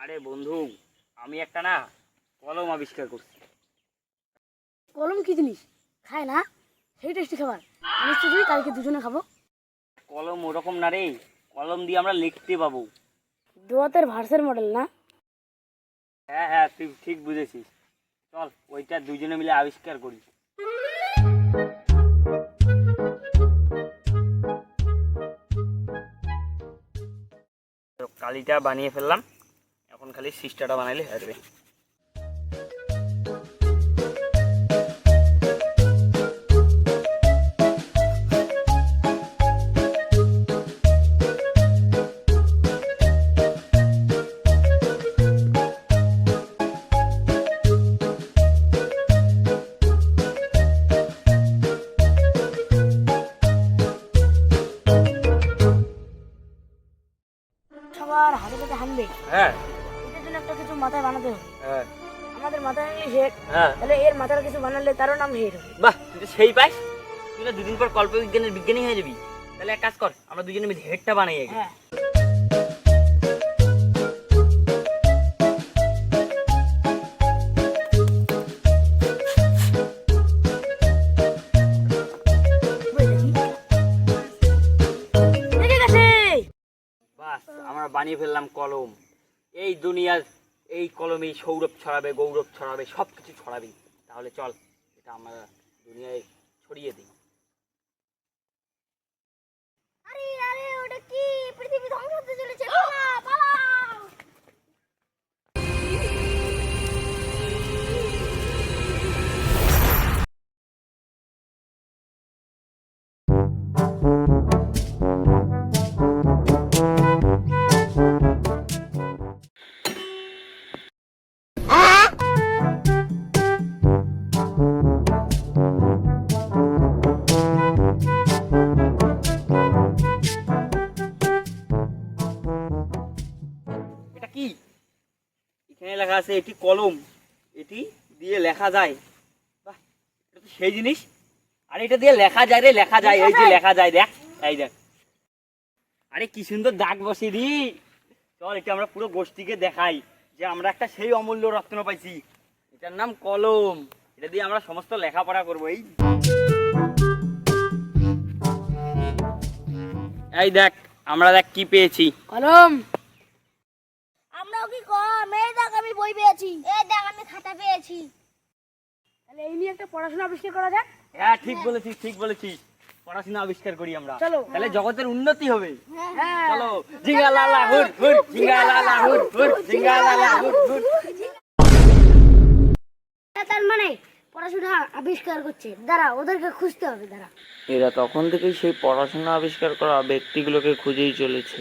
আরে বন্ধু আমি একটা না কলম আবিষ্কার করছি। কলম কি জিনিস? খায় না? সেই টেস্টি খাবার। আমি শুধুই কালকে দুজনে খাব। কলম ওরকম না রে কলম দিয়ে আমরা লিখতে পাবো। দোয়াতের ভার্সের মডেল না? হ্যাঁ হ্যাঁ তুই ঠিক বুঝেছিস। চল ওইটা দুজনে মিলে আবিষ্কার করি। তো কালিটা বানিয়ে ফেললাম। এখন খালি সিস্টাটা বানাইলে হয়ে যাবে। সবার হাতে হাতে হানবে। হ্যাঁ। একটা কিছু মাথায় বানাতে হবে। হ্যাঁ। আমাদের মাথায় হেড হ্যাঁ। তাহলে এর মাথার কিছু বানালে তারও নাম হেড হবে। বাহ তুই তো সেই পাইস। তুই না দুদিন পর কল্প বিজ্ঞানের বিজ্ঞানী হয়ে যাবি। তাহলে এক কাজ কর আমরা দুজনে মিলে হেডটা বানাই আগে। হ্যাঁ। বানিয়ে ফেললাম কলম। এই দুনিয়ার এই কলমে সৌরভ ছড়াবে, গৌরব ছড়াবে সব কিছু ছড়াবে। তাহলে চল, এটা আমরা দুনিয়ায় ছড়িয়ে দিই। কি? এখানে লেখা আছে এটি কলম। এটি দিয়ে লেখা যায়। বাহ এটা তো সেই জিনিস। আর এটা দিয়ে লেখা যায় রে লেখা যায় এই যে লেখা যায় দেখ এই দেখ। আরে কি সুন্দর দাগ বসিয়ে দি। চল এটা আমরা পুরো গোষ্ঠীকে দেখাই যে আমরা একটা সেই অমূল্য রত্ন পাইছি। এটার নাম কলম। এটা দিয়ে আমরা সমস্ত লেখাপড়া করব এই। এই দেখ আমরা দেখ কি পেয়েছি। কলম। কম এই দেখ আমি বই পেয়েছি। এই দেখ আমি খাতা পেয়েছি। তাহলে এই নিয়ে একটা পড়াশোনা আবিষ্কার করা যাক। হ্যাঁ ঠিক বলেছিস ঠিক বলেছিস। পড়াশোনা আবিষ্কার করি আমরা। চলো। তাহলে জগতের উন্নতি হবে। হ্যাঁ। চলো। জিঙ্গালালা হুর হুর জিঙ্গালালা হুর হুর জিঙ্গালালা হুর হুর তার মানে পড়াশোনা আবিষ্কার করছে। দাঁড়া ওদেরকে খুঁজতে হবে দাঁড়া। এরা তখন থেকেই সেই পড়াশোনা আবিষ্কার করা ব্যক্তিগুলোকে খুঁজেই চলেছে।